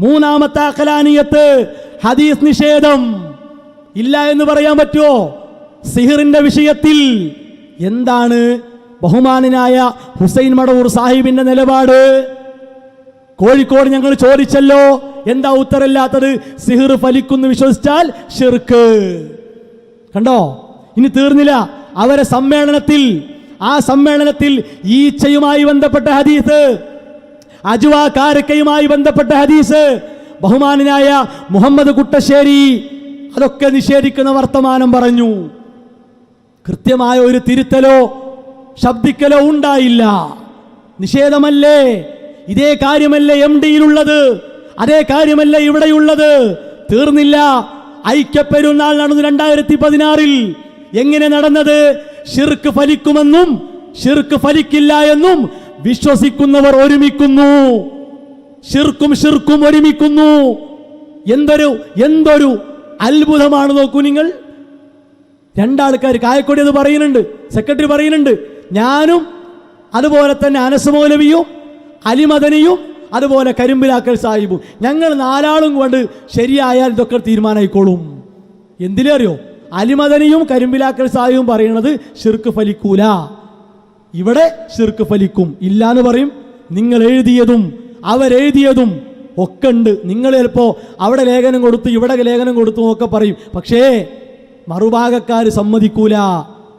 മൂന്നാമത്തെ അഖലാനിയത്ത് ഹദീസ് നിഷേധം. ഇല്ല എന്ന് പറയാൻ പറ്റുമോ? സിഹിറിന്റെ വിഷയത്തിൽ എന്താണ് ബഹുമാനനായ ഹുസൈൻ മടവൂർ സാഹിബിന്റെ നിലപാട്? കോഴിക്കോട് ഞങ്ങൾ ചോദിച്ചല്ലോ എന്താ ഉത്തരമില്ലാത്തത്? സിഹിർ ഫലിക്കുന്നു വിശ്വസിച്ചാൽ ഷിർക്ക്. കണ്ടോ? ഇനി തീർന്നില്ല. അവരെ സമ്മേളനത്തിൽ ആ സമ്മേളനത്തിൽ ഈച്ചയുമായി ബന്ധപ്പെട്ട ഹദീസ് അജുവ കാരക്കയുമായി ബന്ധപ്പെട്ട ഹദീസ് ബഹുമാനനായ മുഹമ്മദ് കുട്ടശ്ശേരി അതൊക്കെ നിഷേധിക്കുന്ന വർത്തമാനം പറഞ്ഞു. കൃത്യമായ ഒരു തിരുത്തലോ ശബ്ദിക്കലോ ഉണ്ടായില്ല. നിഷേധമല്ലേ? ഇതേ കാര്യമല്ലേ എം ഡിയിലുള്ളത്? അതേ കാര്യമല്ലേ ഇവിടെയുള്ളത്? തീർന്നില്ല. ഐക്യപ്പെരുന്നാൾ നടന്നു രണ്ടായിരത്തി പതിനാറിൽ എങ്ങനെ നടന്നത്? ഷിർക്ക് ഫലിക്കുമെന്നും ഷിർക്ക് ഫലിക്കില്ല എന്നും വിശ്വസിക്കുന്നവർ ഒരുമിക്കുന്നു. ശിർക്കും ശിർക്കും ഒരുമിക്കുന്നു. എന്തൊരു എന്തൊരു അത്ഭുതമാണ് നോക്കൂ നിങ്ങൾ. രണ്ടാൾക്കാർ കായക്കൊടി അത് പറയുന്നുണ്ട് സെക്രട്ടറി പറയുന്നുണ്ട് ഞാനും അതുപോലെ തന്നെ അനസ് മൗലവിയും അലിമദനിയും അതുപോലെ കരിമ്പിലാക്കൽ സാഹിബും. ഞങ്ങൾ നാലാളും കൊണ്ട് ശരിയായാൽ ഇതൊക്കെ തീരുമാനമായിക്കോളും. എന്തിലറിയോ? അലിമദനിയും കരിമ്പിലാക്കൽ സാഹിബും പറയുന്നത് ഷിർക്ക് ഫലിക്കൂല. ഇവിടെ ഷിർക്ക് ഫലിക്കും. ഇല്ല എന്ന് പറയും. നിങ്ങൾ എഴുതിയതും അവരെഴുതിയതും ഒക്കെ ഉണ്ട്. നിങ്ങൾ ചിലപ്പോ അവിടെ ലേഖനം കൊടുത്തു ഇവിടെ ലേഖനം കൊടുത്തു ഒക്കെ പറയും. പക്ഷേ മറുഭാഗക്കാർ സമ്മതിക്കൂല.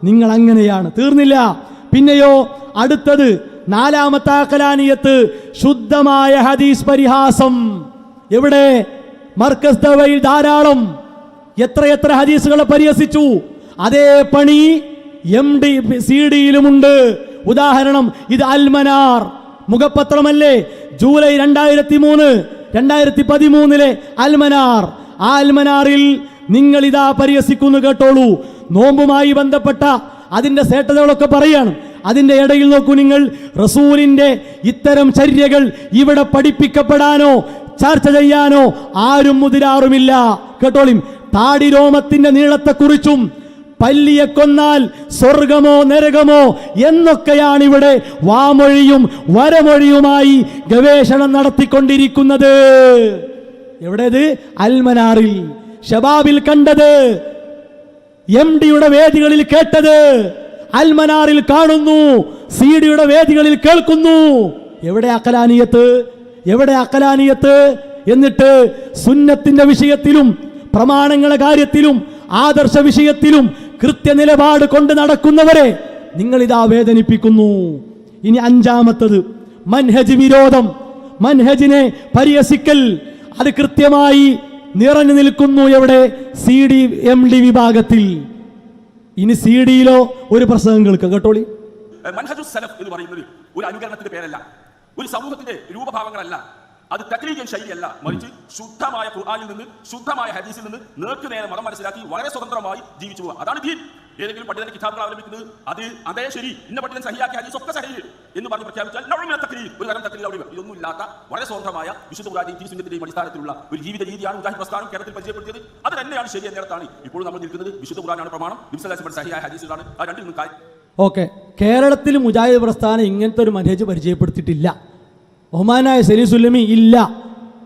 നിങ്ങൾ അങ്ങനെയാണ്. തീർന്നില്ല. പിന്നെയോ അടുത്തത് നാലാമത്തെ കലാനിയത്ത് ശുദ്ധമായ ഹദീസ് പരിഹാസം. എവിടെ? മർക്കസ് ധാരാളം. എത്ര ഹദീസുകളെ പരിഹസിച്ചു? അതേ പണി എം ഡി സി ഡിയിലുമുണ്ട് ഉദാഹരണം ഇത് അൽമനാർ. മുഖപത്രമല്ലേ? ജൂലൈ രണ്ടായിരത്തി മൂന്ന് രണ്ടായിരത്തി പതിമൂന്നിലെ അൽമനാർ. ആ അൽമനാറിൽ നിങ്ങൾ ഇതാ പരിഹസിക്കുന്നു കേട്ടോളൂ. നോമ്പുമായി ബന്ധപ്പെട്ട അതിന്റെ സേട്ടതകളൊക്കെ പറയാണ്. അതിന്റെ ഇടയിൽ നോക്കൂ നിങ്ങൾ റസൂലിന്റെ ഇത്തരം ചര്യകൾ ഇവിടെ പഠിപ്പിക്കപ്പെടാനോ ചർച്ച ചെയ്യാനോ ആരും മുതിരാറുമില്ല. കേട്ടോളിം താടിരോമത്തിന്റെ നീളത്തെക്കുറിച്ചും പല്ലിയെ കൊന്നാൽ സ്വർഗമോ നരകമോ എന്നൊക്കെയാണ് ഇവിടെ വാമൊഴിയും വരമൊഴിയുമായി ഗവേഷണം നടത്തിക്കൊണ്ടിരിക്കുന്നത്. എവിടേത്? അൽമനാറിൽ. ഷബാബിൽ കണ്ടത്. എം ഡിയുടെ വേദികളിൽ കേട്ടത്. അൽമനാറിൽ കാണുന്നു. സി ഡിയുടെ വേദികളിൽ കേൾക്കുന്നു. എവിടെ അക്കലാനിയത്ത്? എവിടെ അക്കലാനിയത്ത്? എന്നിട്ട് സുന്നത്തിന്റെ വിഷയത്തിലും പ്രമാണങ്ങളുടെ കാര്യത്തിലും ആദർശ വിഷയത്തിലും കൃത്യനിലപാട് കൊണ്ട് നടക്കുന്നവരെ നിങ്ങൾ വേദനിപ്പിക്കുന്നു. ഇനി അഞ്ചാമത്തത് മൻഹജ് വിരോധം. മൻഹജിനെ പരിഹസിക്കൽ. അത് കൃത്യമായി നിറഞ്ഞു നിൽക്കുന്നു എവിടെ? സി ഡി എം ഡി വിഭാഗത്തിൽ. ഇനി സി ഡിയിലോ ഒരു പ്രസംഗം കേൾക്കുക കേട്ടോളി. മൻഹജു സലഫ് എന്ന് പറയുന്നത് ഒരു അനുകരണത്തിന്റെ പേരല്ല. ഒരു സമൂഹത്തിന്റെ രൂപഭാവങ്ങളല്ല. അത് തക്ലീജൻ ശൈലിയല്ല മറിച്ച് ശുദ്ധമായ ഖുർആാനിൽ നിന്ന് ശുദ്ധമായ ഹദീസിൽ നിന്ന് നേർക്കുനേരെ മതം മനസ്സിലാക്കി വളരെ സ്വതന്ത്രമായി ജീവിച്ചു പോകുക അതാണ് ദീൻ. ഏതെങ്കിലും പണ്ഡിതന്റെ കിതാബുകൾ അവലംബിക്കുന്നത് അത് അതേ ശരി. ഇന്ന പണ്ഡിതൻ സഹിയാക്കി ഹദീസ് ഒക്കെ സഹി എന്ന് പറഞ്ഞ് പ്രഖ്യാപിച്ചാൽ നവമിന തക്ലീൽ ഒരു തരം തക്ലീൽ അവിടെ ഇതൊന്നും ഇല്ലാത്ത വളരെ സ്വതന്ത്രമായ വിശുദ്ധ ഖുർആന്റെയും തീസുന്നതിന്റെയും അടിസ്ഥാനത്തിലുള്ള ഒരു ജീവിത രീതിയാണ് മുജാഹിദ് പ്രസ്ഥാനം കേരളത്തിൽ പരിചയപ്പെടുത്തിയത്. അത് തന്നെയാണ് ശരി എന്നിടത്താണ് ഇപ്പോൾ നമ്മൾ നിൽക്കുന്നത് വിശുദ്ധ ഖുർആനാണ് പ്രമാണം. നിംസലാസിന്റെ സഹിയായ ഹദീസുകളാണ് ആ രണ്ടിൽ നിന്നും ഓക്കെ. കേരളത്തിൽ മുജാഹിദ് പ്രസ്ഥാനം ഇങ്ങനത്തെ ഒരു മനേജ് പരിചയപ്പെടുത്തിയിട്ടില്ല. ബഹുമാനായ സലീസുല്ലമി ഇല്ല.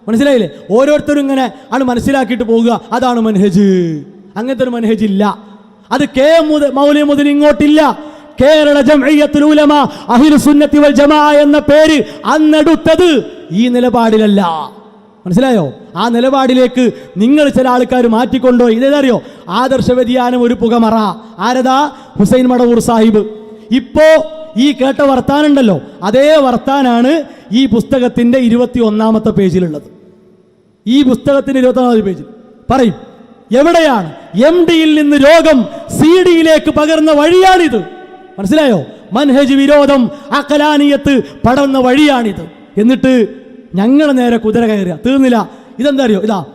മനസ്സിലായില്ലേ? ഓരോരുത്തരും ഇങ്ങനെ ആണ് മനസ്സിലാക്കിയിട്ട് പോവുക. അതാണ് മനഹജ് അങ്ങനത്തെ ഒരു മനഹജ് ഇല്ല. അത് കെ മുതൽ മൗലി മുതൽ ഇങ്ങോട്ടില്ല. കേരള ജംഇയ്യത്തുൽ ഉലമ അഹിലു സുന്നത്തി വൽ ജമാ എന്ന പേര് അന്നെടുത്തത് ഈ നിലപാടിലല്ല. മനസ്സിലായോ? ആ നിലപാടിലേക്ക് നിങ്ങൾ ചില ആൾക്കാർ മാറ്റിക്കൊണ്ടോ? ഇതേതറിയോ? ആദർശ വ്യതിയാനം ഒരു പുകമറ. ആരതാ? ഹുസൈൻ മടവൂർ സാഹിബ്. ഇപ്പോ ഈ കേട്ട വർത്താനുണ്ടല്ലോ. അതേ വർത്താനാണ് ഈ പുസ്തകത്തിന്റെ ഇരുപത്തി ഒന്നാമത്തെ പേജിലുള്ളത്. ഈ പുസ്തകത്തിന്റെ ഇരുപത്തി ഒന്നാമത്തെ പേജിൽ. പറയും എവിടെയാണ്? എം ഡിയിൽ നിന്ന് രോഗം സി ഡിയിലേക്ക് പകർന്ന വഴിയാണിത്. മനസ്സിലായോ? മൻഹജ് വിരോധം അക്കലാനിയത്ത് പടർന്ന വഴിയാണിത്. എന്നിട്ട് ഞങ്ങൾ നേരെ കുതിര കയറുക. തീർന്നില്ല. ഇതെന്താ അറിയോ? ഇതാ.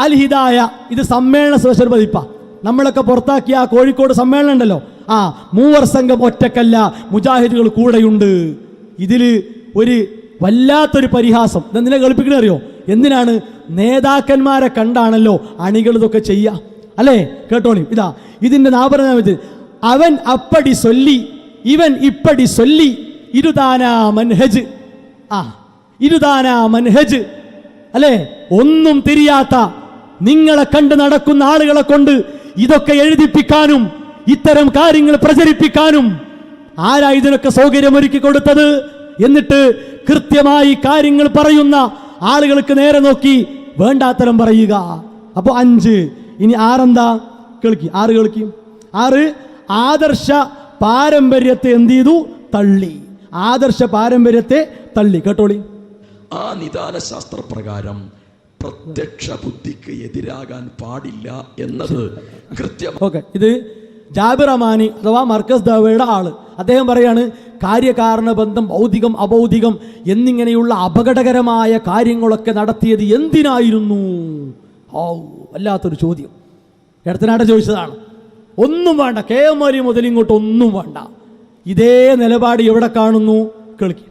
അൽ ഹിദായ ഇത് സമ്മേളന സ്പെഷ്യൽ പതിപ്പ. നമ്മളൊക്കെ പുറത്താക്കിയ ആ കോഴിക്കോട് സമ്മേളനം ഉണ്ടല്ലോ. ആ മൂവർ സംഘം ഒറ്റക്കല്ല മുജാഹിദുകൾ കൂടെയുണ്ട്. ഇതിൽ ഒരു വല്ലാത്തൊരു പരിഹാസം. ഇതെന്തിനാ കളിപ്പിക്കണേ അറിയോ? എന്തിനാണ് നേതാക്കന്മാരെ കണ്ടാണല്ലോ അണികൾ ഇതൊക്കെ ചെയ്യുക? അല്ലേ? കേട്ടോണി ഇതാ. ഇതിന്റെ നാപരനാമത്തിൽ അവൻ അപ്പടി സൊല്ലി ഇവൻ ഇപ്പടി സൊല്ലി. ഇരുതാനാ മൻഹജ്. ആ ഇരുതാനാ മൻഹജ്. അല്ലേ? ഒന്നും തിരിയാത്ത നിങ്ങളെ കണ്ട് നടക്കുന്ന ആളുകളെ കൊണ്ട് ഇതൊക്കെ എഴുതിപ്പിക്കാനും ഇത്തരം കാര്യങ്ങൾ പ്രചരിപ്പിക്കാനും ആരാ ഇതിനൊക്കെ സൗകര്യമൊരുക്കി കൊടുത്തത്? എന്നിട്ട് കൃത്യമായി കാര്യങ്ങൾ പറയുന്ന ആളുകൾക്ക് നേരെ നോക്കി വേണ്ടാത്തരം പറയുക. അപ്പോൾ അഞ്ച്. ഇനി ആറെന്താ? കേൾക്കി. ആറ് കേൾക്കി. ആറ്. ആദർശ പാരമ്പര്യത്തെ എന്ത് ചെയ്തു? തള്ളി. ആദർശ പാരമ്പര്യത്തെ തള്ളി. കേട്ടോളി. ആ നിദാന ശാസ്ത്രപ്രകാരം പ്രത്യക്ഷ ബുദ്ധിക്ക് എതിരാകാൻ പാടില്ല എന്നത് കൃത്യം. ഓക്കെ. ഇത് ജാബിർ അമാനി അഥവാ മർക്കസ് ദവയുടെ ആൾ. അദ്ദേഹം പറയാണ് കാര്യകാരണ ബന്ധം ഭൗതികം അഭൗതികം എന്നിങ്ങനെയുള്ള അപകടകരമായ കാര്യങ്ങളൊക്കെ നടത്തിയത് എന്തിനായിരുന്നു? ഓ വല്ലാത്തൊരു ചോദ്യം. ഇടത്തനാട്ട ചോദിച്ചതാണ്. ഒന്നും വേണ്ട. കെ എം അലി മുതൽ ഇങ്ങോട്ട് ഒന്നും വേണ്ട. ഇതേ നിലപാട് എവിടെ കാണുന്നു? കേൾക്കി.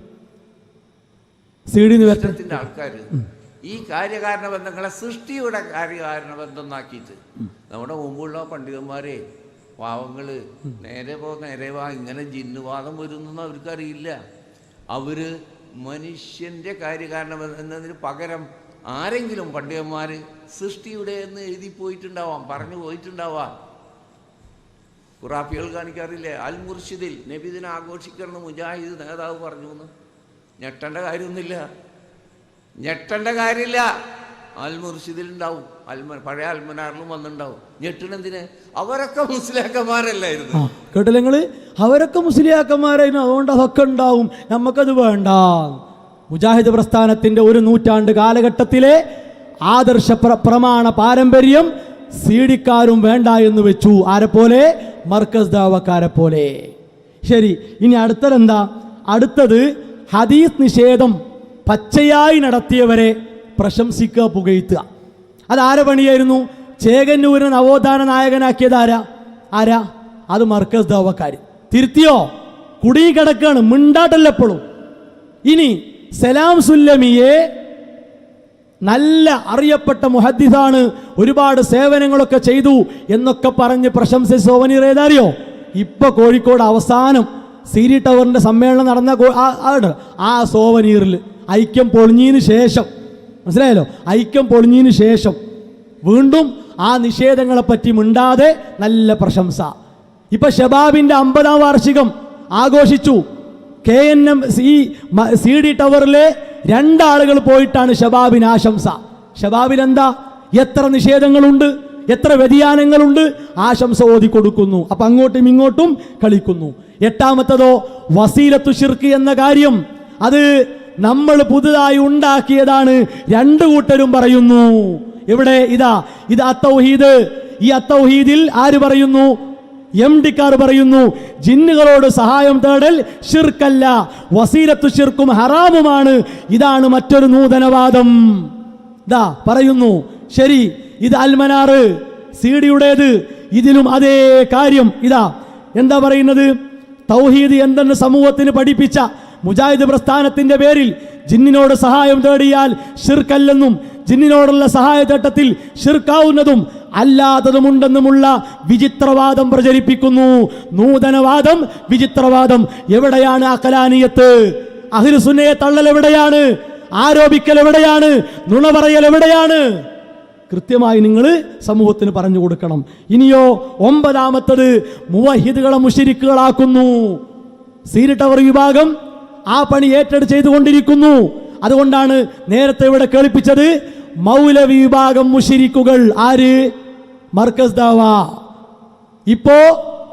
സി ഡി വരട്ടെ. ആൾക്കാർ ഈ കാര്യകാരണ ബന്ധങ്ങളെ സൃഷ്ടിയുടെ കാര്യകാരണ ബന്ധം എന്നാക്കിയിട്ട് നമ്മുടെ മുമ്പുള്ള പണ്ഡിതന്മാരെ പാവങ്ങൾ നേരെ പോ നേരെ വാ ഇങ്ങനെ ജിന്നുവാദം വരുന്നൊന്നും അവർക്കറിയില്ല. അവർ മനുഷ്യന്റെ കാര്യകാരണ എന്നതിന് പകരം ആരെങ്കിലും പണ്ഡിതന്മാർ സൃഷ്ടിയുടെ എന്ന് എഴുതി പോയിട്ടുണ്ടാവാം പറഞ്ഞു പോയിട്ടുണ്ടാവാം. ഖുറാഫികൾ കാണിക്കാറില്ലേ അൽ മുർഷിദിൽ നബിദിനെ ആഘോഷിക്കണം മുജാഹിദ് നേതാവ് പറഞ്ഞു എന്ന് ഞെട്ടേണ്ട കാര്യമൊന്നുമില്ല. ഞെട്ടേണ്ട കാര്യമില്ല. അൽ മുർഷിദിൽ ഉണ്ടാവും അൽമ പഴയ അൽമനാറിലും വന്നിട്ടുണ്ടാവും. ഞെട്ടണെന്തിന് അവരൊക്കെ മുസ്ലിയാക്കന്മാരല്ലായിരുന്നു. കേട്ടില്ല അവരൊക്കെ മുസ്ലിയാക്കന്മാരായിരുന്നു. അതുകൊണ്ട് അതൊക്കെ ഉണ്ടാവും. നമുക്കത് വേണ്ട. മുജാഹിദ് പ്രസ്ഥാനത്തിന്റെ ഒരു നൂറ്റാണ്ട് കാലഘട്ടത്തിലെ ആദർശ പ്രമാണ പാരമ്പര്യം സീഡിക്കാരും വേണ്ട എന്ന് വെച്ചു. ആരെപ്പോലെ? മർക്കസ് ദാവക്കാരെ പോലെ ശരി ഇനി അടുത്തതെന്താ അടുത്തത് ഹദീസ് നിഷേധം. പച്ചയായി നടത്തിയവരെ പ്രശംസിക്കുക പുകഴ്ത്തുക. അതാരെ പണിയായിരുന്നു? ചേകന്നൂരിനെ നവോത്ഥാന നായകനാക്കിയത് ആരാ? ആരാ? അത് മർക്കസ് ദാവക്കാർ തിരുത്തിയോ? കുടി കിടക്കാണ് മിണ്ടാട്ടല്ല എപ്പോഴും. ഇനി സലാം സുല്ലമിയെ നല്ല അറിയപ്പെട്ട മുഹദ്ദിസാണ് ഒരുപാട് സേവനങ്ങളൊക്കെ ചെയ്തു എന്നൊക്കെ പറഞ്ഞ് പ്രശംസ സോവനീർ ഏതാറിയോ? ഇപ്പൊ കോഴിക്കോട് അവസാനം സിരി ടവറിന്റെ സമ്മേളനം നടന്ന. ആ സോവനീറിൽ ഐക്യം പൊളിഞ്ഞതിന് ശേഷം മനസ്സിലായല്ലോ? ഐക്യം പൊളിഞ്ഞതിന് ശേഷം വീണ്ടും ആ നിഷേധങ്ങളെ പറ്റി മിണ്ടാതെ നല്ല പ്രശംസ. ഇപ്പൊ ഷബാബിന്റെ അമ്പതാം വാർഷികം ആഘോഷിച്ചു. K N M C C D ടവറിലെ രണ്ടാളുകൾ പോയിട്ടാണ് ഷബാബിന് ആശംസ. ഷബാബിൽ എന്താ എത്ര നിഷേധങ്ങളുണ്ട് എത്ര വ്യതിയാനങ്ങളുണ്ട് ആശംസ ഓതി കൊടുക്കുന്നു അപ്പൊ അങ്ങോട്ടും ഇങ്ങോട്ടും കളിക്കുന്നു. എട്ടാമത്തതോ വസീലത്തു ഷിർക്ക് എന്ന കാര്യം അത് നമ്മൾ പുതുതായി ഉണ്ടാക്കിയതാണ്. രണ്ടു കൂട്ടരും പറയുന്നു. ഇവിടെ ഇതാ. ഇത് അത്തൗഹീദ്. ഈ അത്തൗഹീദിൽ ആര് പറയുന്നു? എം ഡിക്കാർ പറയുന്നു. ജിന്നുകളോട് സഹായം തേടൽ ഷിർക്കല്ല വസീലത്തു ഷിർക്കും ഹറാമുമാണ്. ഇതാണ് മറ്റൊരു നൂതനവാദം. ഇതാ പറയുന്നു. ശരി ഇത് അൽമനാറ് സി ഡിയുടേത്. ഇതിലും അതേ കാര്യം. ഇതാ എന്താ പറയുന്നത്? തൗഹീദ് എന്തെന്ന് സമൂഹത്തിന് പഠിപ്പിച്ച മുജാഹിദ് പ്രസ്ഥാനത്തിന്റെ പേരിൽ ജിന്നിനോട് സഹായം തേടിയാൽ ഷിർക്കല്ലെന്നും ജിന്നിനോടുള്ള സഹായതട്ടത്തിൽ ഷിർക്കാവുന്നതും അല്ലാത്തതുമുണ്ടെന്നുമുള്ള വിചിത്രവാദം പ്രചരിപ്പിക്കുന്നു. നൂതനവാദം വിചിത്രവാദം എവിടെയാണ് അകലാനീയത്ത് അഹിർസുന്നയെ തള്ളൽ എവിടെയാണ്? ആരോപിക്കൽ എവിടെയാണ്? നുണ പറയൽ എവിടെയാണ്? കൃത്യമായി നിങ്ങൾ സമൂഹത്തിന് പറഞ്ഞു കൊടുക്കണം. ഇനിയോ ഒമ്പതാമത്തത് മുവഹിദുകളെ മുഷിരിക്കുകളാക്കുന്നു. സീരിട്ടവർ ടവർ വിഭാഗം ആ പണി ഏറ്റെടുത്ത് ചെയ്തുകൊണ്ടിരിക്കുന്നു. അതുകൊണ്ടാണ് നേരത്തെ ഇവിടെ കേൾപ്പിച്ചത് മൗലവി വിഭാഗം മുഷിരിക്കുകൾ ആര്? മർക്കസ് ദാവ. ഇപ്പോ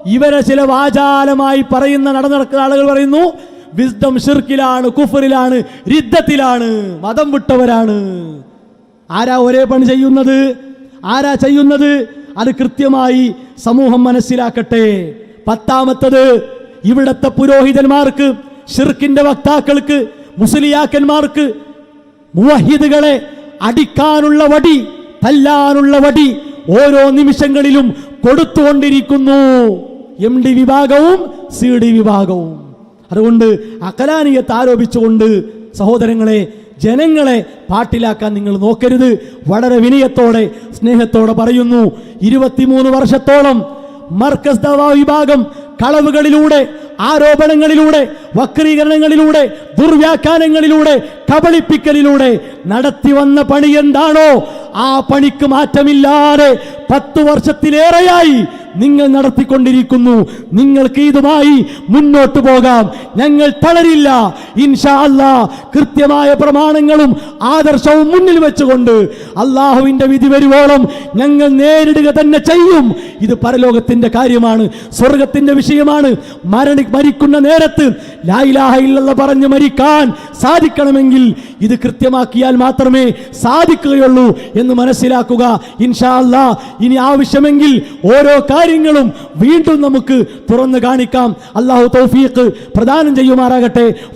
ഇവരെ ചില വാചാലമായി പറയുന്ന നടന്നിടക്കുന്ന ആളുകൾ പറയുന്നു വിസ്ഡം ഷിർക്കിലാണ് കുഫറിലാണ് രിദ്ധത്തിലാണ് മതം വിട്ടവരാണ്. ആരാ ഒരേ പണി ചെയ്യുന്നത്? ആരാ ചെയ്യുന്നത്? അത് കൃത്യമായി സമൂഹം മനസ്സിലാക്കട്ടെ. പത്താമത്തത് ഇവിടത്തെ പുരോഹിതന്മാർക്ക് ഷിർക്കിന്റെ വക്താക്കൾക്ക് മുസ്ലിയാക്കന്മാർക്ക് മുവഹിദുകളെ അടിക്കാനുള്ള വടി തല്ലാനുള്ള വടി ഓരോ നിമിഷങ്ങളിലും കൊടുത്തുകൊണ്ടിരിക്കുന്നു. എം ഡി വിഭാഗവും സി ഡി വിഭാഗവും. അതുകൊണ്ട് അകലാനിയത്ത് ആരോപിച്ചുകൊണ്ട് സഹോദരങ്ങളെ ജനങ്ങളെ പാട്ടിലാക്കാൻ നിങ്ങൾ നോക്കരുത്. വളരെ വിനയത്തോടെ സ്നേഹത്തോടെ പറയുന്നു. ഇരുപത്തിമൂന്ന് വർഷത്തോളം മർക്കസ് ദവാ വിഭാഗം കളവുകളിലൂടെ ആരോപണങ്ങളിലൂടെ വക്രീകരണങ്ങളിലൂടെ ദുർവ്യാഖ്യാനങ്ങളിലൂടെ കബളിപ്പിക്കലിലൂടെ നടത്തി വന്ന പണി എന്താണോ ആ പണിക്ക് മാറ്റമില്ലാതെ പത്തു വർഷത്തിലേറെയായി നിങ്ങൾ നടത്തിക്കൊണ്ടിരിക്കുന്നു. നിങ്ങൾക്ക് ഇതുമായി മുന്നോട്ട് പോകാം. ഞങ്ങൾ തളരില്ല. ഇൻഷാ കൃത്യമായ പ്രമാണങ്ങളും ആദർശവും മുന്നിൽ വെച്ചുകൊണ്ട് അള്ളാഹുവിന്റെ വിധി വരുവോളം ഞങ്ങൾ നേരിടുക തന്നെ ചെയ്യും. ഇത് പരലോകത്തിന്റെ കാര്യമാണ് സ്വർഗത്തിന്റെ വിഷയമാണ്. മരണി മരിക്കുന്ന നേരത്ത് ലായിലാഹ ഇല്ലല്ല പറഞ്ഞ് മരിക്കാൻ സാധിക്കണമെങ്കിൽ ഇത് കൃത്യമാക്കിയാൽ മാത്രമേ സാധിക്കുകയുള്ളൂ എന്ന് മനസ്സിലാക്കുക. ഇൻഷാല്ല ഇനി ആവശ്യമെങ്കിൽ ഓരോ കാര്യങ്ങളും വീണ്ടും നമുക്ക് തുറന്നു കാണിക്കാം. അള്ളാഹു തൗഫീഖ് പ്രദാനം ചെയ്യുമാറാകട്ടെ.